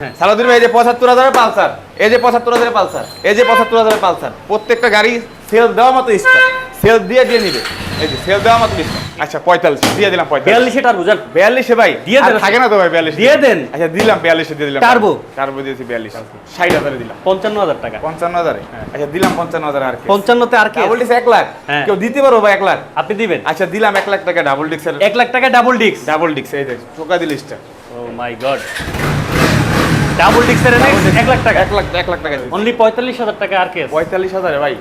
হ্যাঁ। সালাউদ্দিন ভাই এই যে পঁচাত্তর হাজারের পালসার এই যে পঁচাত্তর হাজারের পালসার এই যে পঁচাত্তর হাজারের পালসার প্রত্যেকটা গাড়ি সেল দেওয়া মতো স্টার সেল দিয়ে দিয়ে নিবে। এই যে সেল দেওয়া মতো স্টার আচ্ছা পঁয়তাল্লিশ দিয়ে দিলাম পঁয়তাল্লিশ। বিয়াল্লিশে টার্বো জান বিয়াল্লিশে ভাই দিয়ে দেন। থাকে না তো ভাই বিয়াল্লিশ? দিয়ে দেন। আচ্ছা দিলাম বিয়াল্লিশে দিয়ে দিলাম। Turbo? টার্বো দিয়েছি বিয়াল্লিশ। ষাট হাজারে দিলাম। পঞ্চান্ন হাজার টাকা। পঞ্চান্ন হাজারে? আচ্ছা দিলাম পঞ্চান্ন হাজার আর কি। পঞ্চান্নতে আর কি ডাবল ডিক্স এক লাখ। হ্যাঁ। কেউ দিতে পারো ভাই এক লাখ? আপনি দিবেন। আচ্ছা দিলাম এক লাখ টাকা ডাবল ডিক্সের এক লাখ টাকা ডাবল ডিক্স ডাবল ডিক্স এই যে টোকা দিল start oh my god double ডিক্সের এক লাখ টাকা। এক লাখ এক লাখ টাকা দিলাম। অনলি পঁয়তাল্লিশ হাজার টাকা আর কেস পঁয়তাল্লিশ হাজারে ভাই।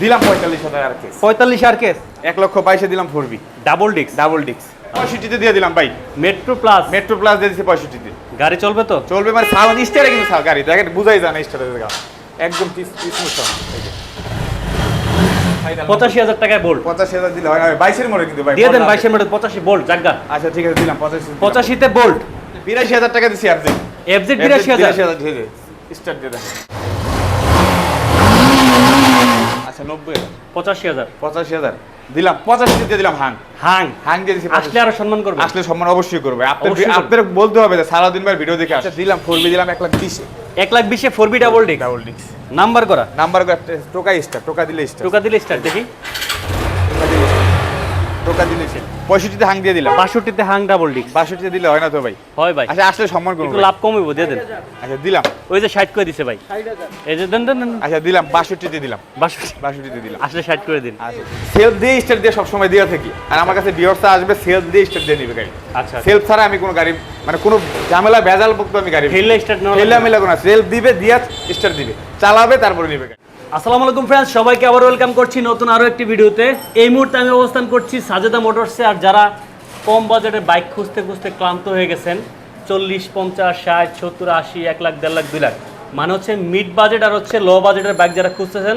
দিলাম পঁয়তাল্লিশ হাজার আর কি পঁয়তাল্লিশ আর কেস এক লক্ষ বাইশে দিলাম ফোরবি। ডাবল ডিক্স ডাবল ডিক্স পঁয়ষট্টিতে দিয়ে দিলাম ভাই। মেট্রো প্লাস মেট্রো প্লাস দিয়ে দিচ্ছি পঁয়ষট্টিতে। গাড়ি চলবে তো? চলবে মানে সাউন্ড স্টারে কিন্তু সাউ- গাড়ি দেখেন বুঝাই যায় না স্টারে একদম স্মুথ সাউন্ড পঁচাশি হাজার টাকায় বোল্ট পঁচাশি হাজার দিলে হয় বাইশের মডেল কিন্তু ভাই দিয়ে দেন বাইশের মডেল পঁচাশি বোল্ট জাগা। আচ্ছা ঠিক আছে দিলাম পঁচাশি পঁচাশিতে বোল্ট বিরাশি হাজার টাকা দিচ্ছি আর দিন এফজেড বিরাশি হাজার। স্টার্ট দিয়ে আচ্ছা নব্বই পঁচাশি হাজার। পঁচাশি হাজার। দিলাম পঁচাশি দিয়ে দিলাম হাং হাং হাং দিয়ে দিচ্ছি আসলে আরও সম্মান করবে। আসলে সম্মান অবশ্যই করবে। অবশ্যই বলতে হবে যে সারাদিন ভাই ভিডিও দেখে আসে। দিলাম ফোর বি দিলাম এক লাখ বিশে। এক লাখ বিশে ফোর বি ডাবল ডিক্স ডাবল ডিক্স নাম্বার করা। নাম্বার টোকা স্টার টোকা দিলে স্টার টোকা দিলে স্টার্ট দেখি। টোকা পঁয়ষট্টিতে হাং দিয়ে দিলাম বাষট্টিতে হাং ডাবল বাষট্টিতে দিলে হয় না তো ভাই? হয় ভাই। আচ্ছা আসলে সম্মান করব লাভ কমিব দিয়ে দেন। আচ্ছা দিলাম। ওই যে ষাট করে দিছে ভাই। এই যে দেন দেন আচ্ছা দিলাম। বাষট্টিতে দিলাম। বাষট্টি বাষট্টিতে দিলাম। আসলে ষাট করে দিন। আচ্ছা সেলফ দিয়ে স্টার দিয়ে সবসময় দিয়ে থাকি। আর আমার কাছে বিয়র্সটা আসবে সেলফ দিয়ে স্টার দিয়ে নিবে গাড়ি। আচ্ছা সেলফ ছাড়া আমি কোনো গাড়ি মানে কোনো ঝামেলা ভেজাল মুক্ত আমি গাড়ি ফেললে স্টার্ট নেওয়া ফেলা মেলা কোনো সেলফ দিবে দিয়া স্টার দিবে। চালাবে তারপরে নিবে গাড়ি। আসসালামু আলাইকুম ফ্রেন্ডস সবাইকে আবার ওয়েলকাম করছি নতুন আরও একটি ভিডিওতে। এই মুহূর্তে আমি অবস্থান করছি সাজেদা মোটরসে আর যারা কম বাজেটে বাইক খুঁজতে খুঁজতে ক্লান্ত হয়ে গেছেন চল্লিশ পঞ্চাশ ষাট সত্তর আশি এক লাখ দেড় লাখ দুই লাখ। মানে হচ্ছে মিড বাজেট আর হচ্ছে লো বাজেটের বাইক যারা খুঁজতেছেন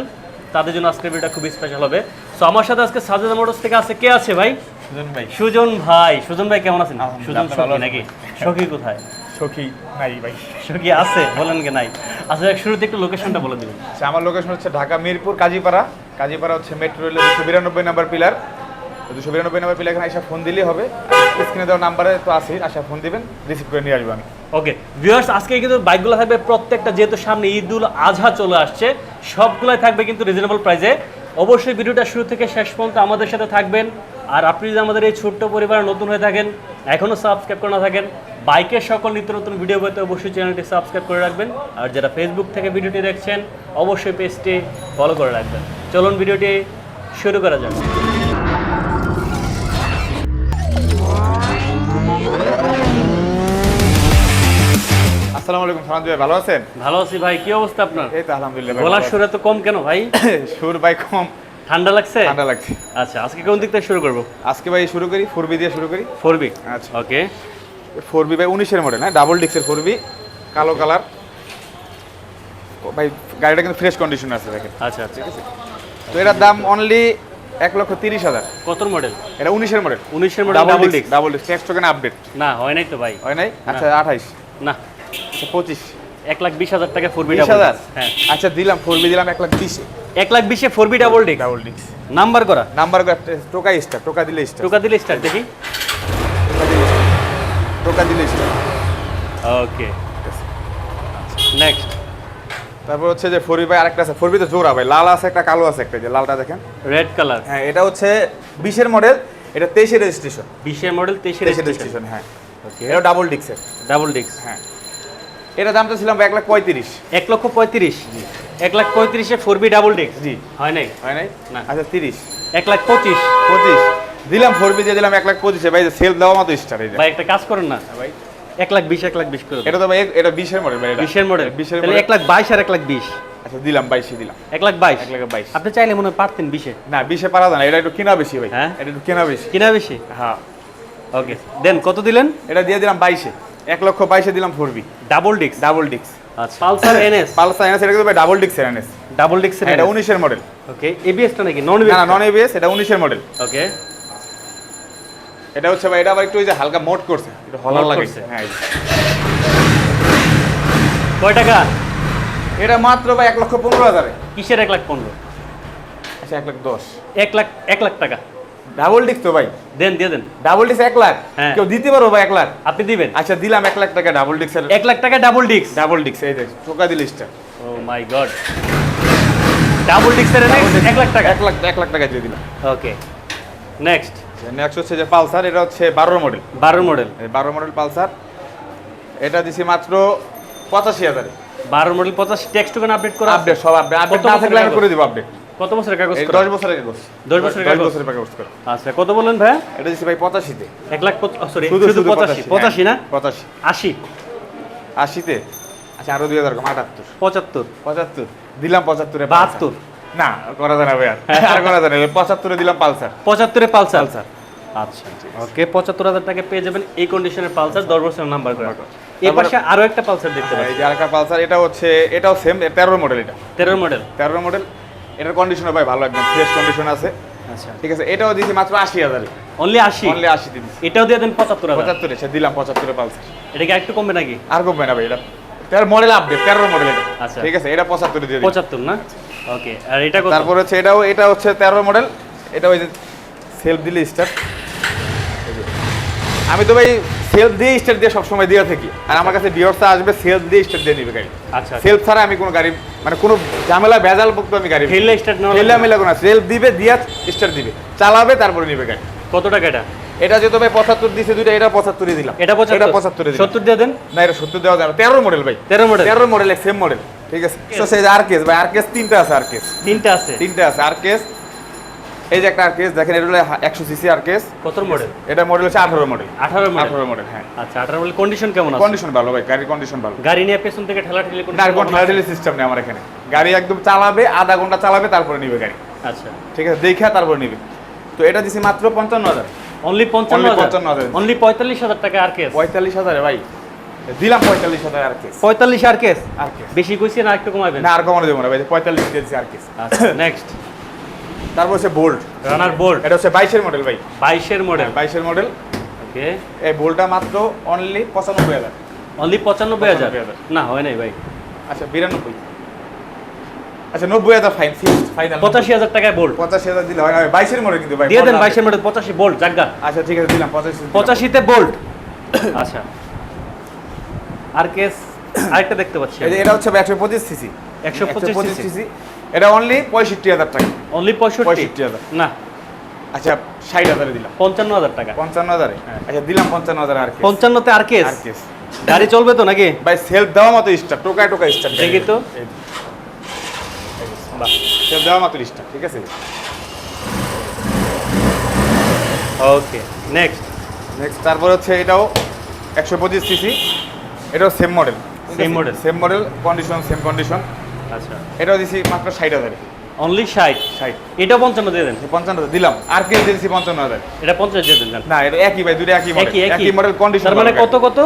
তাদের জন্য আজকের ভিডিওটা খুব স্পেশাল হবে। সো আমার সাথে আজকে সাজেদা মোটরস থেকে আছে কে আছে ভাই? সুজন ভাই। সুজন ভাই। সুজন ভাই কেমন আছেন? সুজন সখী নাকি? সখী কোথায়? সখী নাই ভাই। সখী আছে বলেন কে নাই? আচ্ছা শুরুতে একটু লোকেশনটা বলে দিবেন। আচ্ছা, আমার লোকেশন হচ্ছে ঢাকা মিরপুর কাজীপাড়া। কাজীপাড়া হচ্ছে মেট্রো রেলের দুশো বিরানব্বই নাম্বার পিলার দুশো বিরানব্বই নাম্বার পিলার এখানে এসে ফোন দিলেই হবে। স্ক্রিনে দেওয়া নাম্বারে তো আছে আসা ফোন দিবেন রিসিভ করে নিয়ে আসব আমি। ওকে ভিউয়ার্স আজকে কিন্তু বাইকগুলো থাকবে প্রত্যেকটা যেহেতু সামনে ঈদুল আজহা চলে আসছে সবগুলোই থাকবে কিন্তু রিজনেবল প্রাইসে অবশ্যই ভিডিওটা শুরু থেকে শেষ পর্যন্ত আমাদের সাথে থাকবেন। আর আপনি যদি আমাদের এই ছোট্ট পরিবারে নতুন হয়ে থাকেন, এখনও সাবস্ক্রাইব করে না থাকেন, বাইকের সকল নিত্য নতুন ভিডিও পেতে অবশ্যই চ্যানেলটি সাবস্ক্রাইব করে রাখবেন। আর যারা ফেসবুক থেকে ভিডিওটি দেখছেন, অবশ্যই পেজটি ফলো করে রাখবেন। চলুন ভিডিওটি শুরু করা যাক। আসসালামু আলাইকুম সালাম ভাই ভালো আছেন? ভালো আছি ভাই কি অবস্থা আপনার? এই তো আলহামদুলিল্লাহ গলার সুর এত কম কেন ভাই? সুর ভাই কম। ঠান্ডা লাগছে? ঠান্ডা লাগছে। আচ্ছা আজকে কোন দিক থেকে শুরু করব? আজকে ভাই শুরু করি ফোর বি দিয়ে শুরু করি। Four B? আচ্ছা। ওকে। ফোর বি ভাই উনিশের মডেল হ্যাঁ? ডাবল ডিক্সের ফোর বি কালো কালার। ভাই গাড়িটা কিন্তু ফ্রেশ কন্ডিশন আছে দেখেন। আচ্ছা আচ্ছা। তো এটার দাম অনলি এক লক্ষ তিরিশ হাজার। কত মডেল? এটা উনিশের মডেল। উনিশের মডেল ডাবল ডিস্ক ডাবল ডিক্স টেক্সট টোকেন আপডেট না হয় নাই তো ভাই। হয় নাই? আচ্ছা আঠাইশ। না। পঁচিশ। এক লাখ বিশ হাজার টাকা ফোর বি হাজার? হ্যাঁ। আচ্ছা দিলাম ফোর বি দিলাম এক লাখ বিশে। এক লাখ বিশে four B double disc double ডিক্স নাম্বার করা? নাম্বার টোকা স্টার টোকা দিলে স্টার টোকা দিলে স্টার্ট দেখি। টোকা দিলে স্টার ওকে নেক্সট তারপর হচ্ছে যে ফোর বি ভাই আরেকটা আছে। ফোর বি তো জোড়া ভাই লাল আছে একটা কালো আছে একটা যে লালটা দেখেন। রেড কালার হ্যাঁ এটা হচ্ছে বিশের মডেল এটা তেইশের রেজিস্ট্রেশন বিশের মডেল তেইশের রেজিস্ট্রেশন হ্যাঁ। ওকে এটা ডাবল ডিক্সের ডাবল ডিস্ক হ্যাঁ। এটা দামটা ছিলাম এক লাখ পঁয়ত্রিশ। এক লক্ষ পঁয়ত্রিশ? এক লাখ পঁয়ত্রিশে ফোর বি ডাবল ডিস্ক জি। হয় নাই? হয় নাই? না। আচ্ছা তিরিশ। এক লাখ পঁচিশ। পঁচিশ। দিলাম ফোর বি দিয়ে দিলাম এক লাখ পঁচিশে। ভাই সেলফ দেওয়া মতো স্টার এই ভাই একটা কাজ করেন না। ভাই। এক লাখ বিশ এক লাখ বিশ করে এটা তো ভাই এটা বিশের মডেল ভাই বিশের মডেল বিশের মডেল এক লাখ বাইশ আর এক লাখ বিশ। আচ্ছা দিলাম বাইশে দিলাম। এক লাখ বাইশ? এক লাখ বাইশ। আপনি চাইলে মনে হয় পারতেন বিশে। না বিশে পারা যায় না। এটা একটু কেনা বেশি ভাই। হ্যাঁ? এটা একটু কেনা বেশি। কিনা বেশি? হ্যাঁ। ওকে। দেন কত দিলেন? এটা দিয়ে দিলাম বাইশে। এক লক্ষ বাইশে দিলাম ফোর বি ডাবল ডিক্স ডাবল ডিক্স আচ্ছা। পালসার এনএস পালসার এনএস এটা কিন্তু ভাই ডাবল ডিক্স এনএস ডাবল ডিক্স এটা উনিশের মডেল ওকে এবিএসটা নাকি? নন না না নন এবিএস এটা উনিশের মডেল ওকে এটা হচ্ছে ভাই এটা আবার একটু ওই যে হালকা মোট করছে। একটু হলার Mode হ্যাঁ কয় টাকা? এটা মাত্র ভাই এক লক্ষ পনেরো হাজারে। কিসের এক লাখ পনেরো? আচ্ছা এক লাখ দশ। এক লাখ এক লাখ টাকা। ডাবল ডিস্ক তো ভাই। দেন দিয়ে দেন। ডাবল ডিস্ক এক লাখ। হ্যাঁ। কেউ দিতে পারো ভাই এক লাখ? আপনি দিবেন। আচ্ছা দিলাম এক লাখ টাকা ডাবল ডিস্কের এক লাখ টাকা ডাবল ডিক্স ডাবল ডিস্ক এই দেখ টোকা দিল ও মাই গড ডাবল ডিক্সের এক লাখ টাকা। এক লাখ এক লাখ টাকা দিয়ে দিলাম। ওকে নেক্সট নেক্সট হচ্ছে যে পালসার এটা হচ্ছে বারো মডেল বারো মডেল বারো মডেল পালসার। এটা দিছি মাত্র পঁচাশি হাজারে। বারো মডেল পঁচাশ টেক্সট আপডেট করা আপডেট সব আপডেট আপডেট না থাকলে আমি করে দিব আপডেট কত বছরের কাগজ করা? দশ বছরের কাগজ। দশ বছরের কাগজ? বছরের কাগজ করে। আচ্ছা কত বললেন ভাইয়া? এটা দিছি ভাই পঁচাশিতে। এক লাখ সরি শুধু পঁচাশি। পঁচাশি না? পঁচাশি। আশি। আশিতে? আচ্ছা আরও দুই হাজার কম আটাত্তর। পঁচাত্তর। পঁচাত্তর। দিলাম পঁচাত্তরে বাহাত্তর। না করা ভাই আর আর করা যায় না পঁচাত্তরে দিলাম পালসার। পঁচাত্তরে পালসার? পালসার। আচ্ছা ওকে পঁচাত্তর হাজার টাকা পেয়ে যাবেন এই কন্ডিশনের পালসার দশ বছরের নাম্বার করা। এই পাশে আরও একটা পালসার দেখতে এই পাচ্ছি। যে আরেকটা পালসার এটা হচ্ছে এটাও সেম তেরো মডেল এটা। তেরো মডেল তেরো মডেল এটার কন্ডিশন ভাই ভালো একদম ফ্রেশ কন্ডিশন আছে। আচ্ছা। ঠিক আছে এটাও দিয়েছি মাত্র আশি হাজারে। অনলি আশি? অনলি আশি দিন এটাও দিয়ে দেন পঁচাত্তর পঁচাত্তরে সে দিলাম পঁচাত্তরে পালসার এটা কি একটু কমবে নাকি? আর কমবে না ভাই এটা তেরো মডেল আপডেট তেরো মডেল এটা। আচ্ছা। ঠিক আছে এটা পঁচাত্তরে দিয়ে পঁচাত্তর না? ওকে আর এটা কত? তারপর হচ্ছে এটাও এটা হচ্ছে তেরো মডেল এটা ওই যে সেলফ দিলে স্টার্ট আমি তো ভাই সেলফ দিয়ে স্টার্ট দিয়ে সবসময় দিয়ে থাকি। আর আমার কাছে বিয়ার্সটা আসবে সেলফ দিয়ে স্টার্ট দিয়ে নিবে গাড়ি। আচ্ছা সেলফ ছাড়া আমি কোনো গাড়ি মানে কোনো ঝামেলা ভেজাল মুক্ত আমি গাড়ি ফেললে স্টার্ট নেওয়া ফেলে আমি লাগো। সেলফ দিবে দিয়া স্টার্ট দিবে। চালাবে তারপরে নিবে গাড়ি। কত টাকা এটা? এটা যেহেতু ভাই পঁচাত্তর দিছে দুইটা এটা পঁচাত্তরই দিলাম। এটা পঁচাত্তর? এটা পঁচাত্তরে দিলাম। সত্তর দিয়ে দেন? না এটা সত্তর দেওয়া যাবে তেরো মডেল ভাই। তেরো মডেল তেরো মডেল সেম মডেল ঠিক আছে? আর কেস ভাই আর কেস তিনটা আছে আর কেস তিনটা আছে। তিনটা আছে আর কেস এই যে একটা আর কেস দেখেন এটা হলো একশো সিসি আর কেস। কত মডেল এটা মডেল হচ্ছে আঠারো মডেল আঠারো মডেল আঠারো মডেল হ্যাঁ। আচ্ছা আঠারো মডেল কন্ডিশন কেমন আছে? কন্ডিশন ভালো ভাই গাড়ির কন্ডিশন ভালো। গাড়ি নিয়ে পেছন থেকে ঠেলা ঠেলি না আর কোনো ঠেলাঠেলি সিস্টেম নেই আমার এখানে। গাড়ি একদম চালাবে আধা ঘণ্টা চালাবে তারপরে নিবে গাড়ি। আচ্ছা। ঠিক আছে দেখে তারপরে নিবে। তো এটা দিছি মাত্র পঞ্চান্ন হাজার। অনলি পঞ্চান্ন Only হাজার? 55,000 অনলি পঁয়তাল্লিশ হাজার টাকা আর কেস? পঁয়তাল্লিশ হাজারে ভাই। দিলাম পঁয়তাল্লিশ হাজার আর কেস। পঁয়তাল্লিশ আর কেস? আর কেস। বেশি কইছি না একটু কমাবেন? না আর কমানো দেবো না ভাই পঁয়তাল্লিশ দিয়েছি আর কেস। আচ্ছা নেক্সট তারপর হচ্ছে বোল্ট রানার বোল্ট এটা হচ্ছে বাইশের মডেল ভাই। বাইশের মডেল বাইশের মডেল ওকে। এই বোল্টটা মাত্র অনলি পঁচানব্বই হাজার। অনলি পঁচানব্বই হাজার? 95,000 না হয় নাই ভাই। আচ্ছা বিরানব্বই। আচ্ছা নব্বই হাজার ফাইন ফিক্সড ফাইনাল পঁচাশি হাজার টাকায় বোল্ট পঁচাশি হাজার দিলে হয় বাইশের মডেল কিন্তু ভাই দিয়ে দেন। বাইশের মডেল পঁচাশি বোল্ট জাগা আচ্ছা ঠিক আছে দিলাম পঁচাশি পঁচাশিতে বোল্ট আচ্ছা। আর কেস আরেকটা দেখতে পাচ্ছি এটা হচ্ছে একশো পঁচিশ সিসি 125 সিসি এটা অনলি পঁয়ষট্টি হাজার টাকা। অনলি পঁয়ষট্টি? হাজার। না। আচ্ছা ষাট হাজারে দিলাম। পঞ্চান্ন হাজার টাকা। পঞ্চান্ন হাজারে? হ্যাঁ। আচ্ছা দিলাম পঞ্চান্ন হাজার আর পঞ্চান্নতে আর কেস? আর কেস। গাড়ি চলবে তো নাকি? ভাই সেলফ দেওয়া মতো স্টার টোকায় টোকা স্টার দেখি তো। সেলফ দেওয়া মতো স্টার ঠিক আছে? ওকে নেক্সট নেক্সট তারপর হচ্ছে এটাও একশো পঁচিশ সিসি এটাও same model same model same model condition same condition আচ্ছা। এটাও দিছি মাত্র ষাট হাজারে। অনলি ষাট? ষাট। এটা পঞ্চান্ন দিয়ে দেন। পঞ্চান্ন দিলাম। আর কে দিয়েছি পঞ্চান্ন হাজার। এটা পঞ্চাশ দিয়ে দেন না এটা একই ভাই দুটো একই একই একই। মডেল কন্ডিশন মানে কত কত?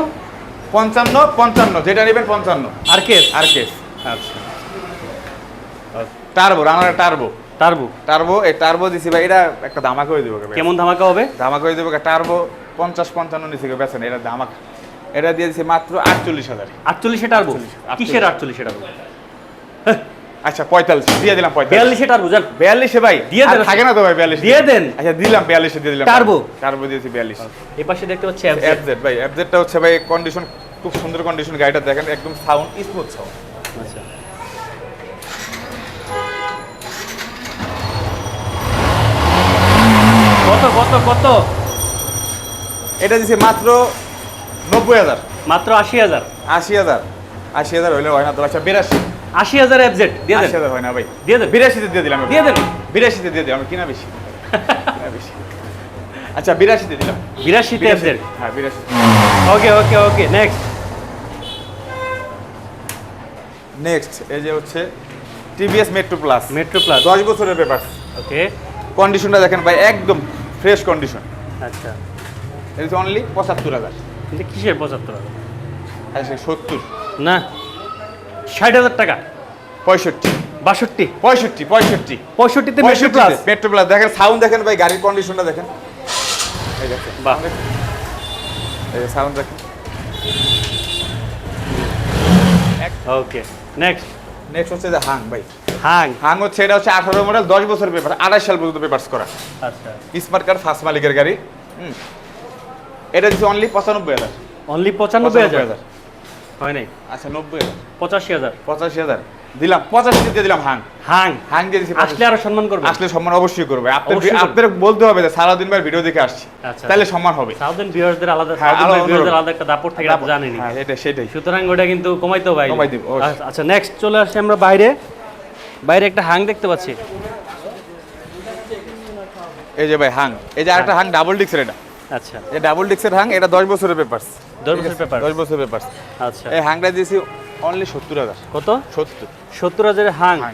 পঞ্চান্ন পঞ্চান্ন যেটা নেবেন পঞ্চান্ন। R KS? R KS. আচ্ছা। Turbo runner turbo. Turbo? Turbo এই টার্বো দিছি ভাই এটা একটা ধামাকা হয়ে দেবো কেমন ধামাকা হবে? ধামাকা হয়ে দেবো টার্বো পঞ্চাশ পঞ্চান্ন নিচে বেছেন এটা ধামাকা। এটা দিয়ে দিছি মাত্র আটচল্লিশ হাজার। আটচল্লিশে টার্বো? 48 কিসের আটচল্লিশে টার্বো? আচ্ছা পঁয়তাল্লিশ দিয়ে দিলাম পঁয়তাল্লিশ। টার্বো জান বিয়াল্লিশে ভাই দিয়ে দেন। থাকে না তো ভাই বিয়াল্লিশ দিয়ে দেন। আচ্ছা দিলাম বিয়াল্লিশে দিয়ে দিলাম। Turbo? টার্বো দিয়েছি বিয়াল্লিশ। এই পাশে দেখতে পাচ্ছি এফজেড ভাই এফজেডটা হচ্ছে ভাই কন্ডিশন খুব সুন্দর কন্ডিশন গাড়িটা দেখেন একদম সাউন্ড স্মুথ সাউন্ড আচ্ছা। কত কত কত? এটা দিছি মাত্র নব্বই হাজার। মাত্র আশি হাজার। আশি হাজার। আশি হাজার হইলে হয় না তো। আচ্ছা বিরাশি। আশি হাজার এফজেড দিয়ে দেন। হয় না ভাই। দিয়ে দেন। বিরাশিতে দিয়ে দিলাম দিয়ে দেন। বিরাশিতে দিয়ে দিলাম কিনা বেশি। বেশি। আচ্ছা বিরাশিতে দিলাম। বিরাশিতে এফজেড হ্যাঁ বিরাশি ওকে ওকে ওকে নেক্সট নেক্সট এই যে হচ্ছে TVS metro plus metro plus দশ বছরের পেপার ওকে। কন্ডিশনটা দেখেন ভাই একদম ফ্রেশ কন্ডিশন আচ্ছা। এটা অনলি পঁচাত্তর হাজার। কিসের পঁচাত্তর হাজার? আচ্ছা সত্তর। না। ষাট হাজার টাকা। পঁয়ষট্টি। বাষট্টি। পঁয়ষট্টি পঁয়ষট্টি। পঁয়ষট্টিতে মেট্রো প্লাস মেট্রো প্লাস দেখেন সাউন্ড দেখেন ভাই গাড়ির কন্ডিশনটা দেখেন। এই দেখেন এই সাউন্ড দেখেন। ওকে নেক্সট নেক্সট হচ্ছে যে হাং ভাই। হাং হাং হচ্ছে এটা হচ্ছে আঠারো মডেল দশ বছর পেপার আড়াই সাল পর্যন্ত পেপার্স করা। আচ্ছা। স্মার্ট কার্ড ফার্স্ট মালিকের গাড়ি। এটা দিচ্ছে অনলি পঁচানব্বই হাজার। অনলি পঁচানব্বই হাজার। হয় নাই? আচ্ছা নব্বই হাজার। পঁচাশি হাজার। পঁচাশি হাজার। দিলাম পঁচাশি দিয়ে দিলাম হাং। হাং। হাং দিয়ে দিচ্ছি আসলে আরও সম্মান করবে? আসলে সম্মান অবশ্যই করবে। অবশ্যই আপনার বলতে হবে যে সারাদিন ভাই ভিডিও দেখে আসছি। আচ্ছা। তাহলে সম্মান হবে। সাউথেন ভিউয়ার্সদের আলাদা হ্যাঁ, সাউথেন আলাদা একটা দাপট থাকে আপনি জানেনই। হ্যাঁ এটা সেটাই। সুতরাং ওটা কিন্তু কমাইতেও পাই কমাই দিব, আচ্ছা নেক্সট চলে আসছি আমরা বাইরে। বাইরে একটা হাং দেখতে পাচ্ছি। এই যে ভাই হাং। এই যে আরেকটা হাং ডাবল ডিক্সের এটা। আচ্ছা। এই ডাবল ডিক্সের হাং এটা দশ বছরের পেপারস দশ বছর পেপার দশ বছরের পেপারস আচ্ছা। এই হাংটা দিয়েছি অনলি সত্তর হাজার। কত? সত্তর। সত্তর হাজারের হাং হাং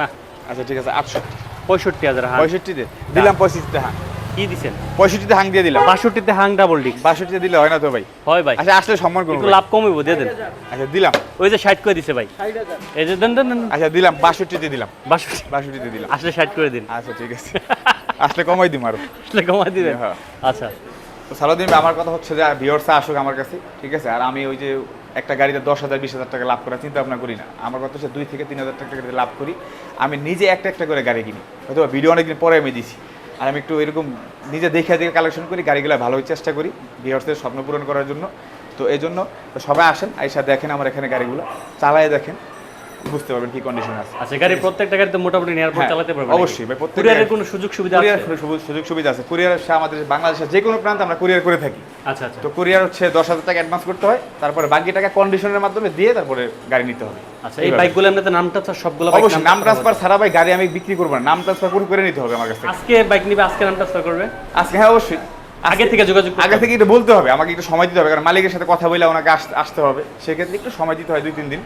না। আচ্ছা ঠিক আছে আটষট্টি। পঁয়ষট্টি হাজার হাং পঁয়ষট্টিতে দিলাম পঁয়ষট্টিতে হাং কি দিছেন? পঁয়ষট্টিতে হাং দিয়ে দিলাম। বাষট্টিতে হাং ডাবল ডিস্ক বাষট্টিতে দিলে হয় না তো ভাই? হয় ভাই। আচ্ছা আসলে সম্মান করব একটু লাভ কমিব দিয়ে দেন। আচ্ছা দিলাম। ওই যে ষাট করে দিছে ভাই। এই যে দেন দেন। আচ্ছা দিলাম বাষট্টিতে দিলাম। বাষট্টি। বাষট্টিতে দিলাম। আসলে ষাট করে দিন। আচ্ছা ঠিক আছে। আসলে কমাই দিম আরও। আসলে কমাই দিবেন? হ্যাঁ। আচ্ছা। তো সালাদিন ভাই, আমার কথা হচ্ছে যে ভিওর্সা আসুক আমার কাছে ঠিক আছে? আর আমি ওই যে একটা গাড়িতে দশ হাজার বিশ হাজার টাকা লাভ করার চিন্তা ভাবনা করি না। আমার কথা হচ্ছে দুই থেকে তিন হাজার টাকা গাড়িতে লাভ করি। আমি নিজে একটা একটা করে গাড়ি কিনি। হয়তো ভিডিও অনেকদিন পরে আমি দিছি। আর আমি একটু এরকম নিজে দেখে দেখে কালেকশন করি গাড়িগুলো ভালো চেষ্টা করি ভিওর্সদের স্বপ্ন পূরণ করার জন্য। তো এই জন্য সবাই আসেন আইসা দেখেন আমার এখানে গাড়িগুলো চালায় দেখেন। বুঝতে পারবেন কি কন্ডিশন আছে। আচ্ছা গাড়ি প্রত্যেকটা গাড়িতে মোটামুটি নেওয়ার পর হ্যাঁ, চালাতে পারবেন অবশ্যই ভাই, প্রত্যেক কুরিয়ারের কোনো সুযোগ সুবিধা আছে? সুযোগ- সুযোগ সুবিধা আছে। কুরিয়ার আমাদের বাংলাদেশের যে কোনো প্রান্তে আমরা কুরিয়ার করে থাকি। আচ্ছা আচ্ছা। তো কুরিয়ার হচ্ছে দশ হাজার টাকা অ্যাডভান্স করতে হয় তারপরে বাকি টাকা কন্ডিশনের মাধ্যমে দিয়ে তারপরে গাড়ি নিতে হবে। আচ্ছা এই। বাইকগুলো এমনিতে নামটা তো সবগুলো বাইক অবশ্যই নাম ট্রান্সফার ছাড়া ভাই গাড়ি আমি বিক্রি করব না। নাম ট্রান্সফার করে করে নিতে হবে আমার কাছ আজকে বাইক নিবে আজকে নাম ট্রান্সফার করবে? আজকে হ্যাঁ অবশ্যই। আগে থেকে যোগাযোগ আগে। থেকে একটু বলতে হবে আমাকে একটু সময় দিতে হবে কারণ মালিকের সাথে কথা বলে ওনাকে আসতে হবে। সেক্ষেত্রে একটু সময় দিতে হয় দুই তিন দিন।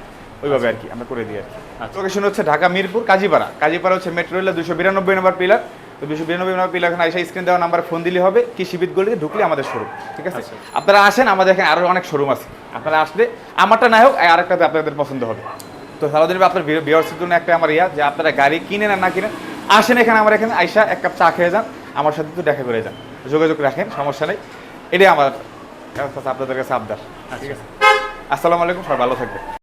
ওইভাবে আর কি আমরা করে দিই আর কি। আচ্ছা। লোকেশন হচ্ছে ঢাকা মিরপুর কাজীপাড়া। কাজীপাড়া হচ্ছে মেট্রো রেলের দুশো বিরানব্বই নম্বর পিলার তো দুশো বিরানব্বই নম্বর পিলার এখানে আইসা স্ক্রিন দেওয়া নাম্বার ফোন দিলে হবে। কৃষি বিদ গলিতে ঢুকলে আমাদের শোরুম ঠিক আছে? আচ্ছা। আপনারা আসেন আমাদের এখানে আরও অনেক শোরুম আছে। আপনারা আসলে আমারটা না হোক আরেকটাতে আপনাদের পছন্দ হবে। তো সারাদিন আপনার বিয়ার্সের জন্য একটা আমার ইয়া যে আপনারা গাড়ি কিনেন আর না কিনেন আসেন এখানে আমার এখানে আইসা এক কাপ চা খেয়ে যান। আমার সাথে তো দেখা করে যান। যোগাযোগ রাখেন সমস্যা নেই। এটাই আমার আপনাদের কাছে আবদার ঠিক আছে? আসসালামু আলাইকুম সবাই ভালো থাকবে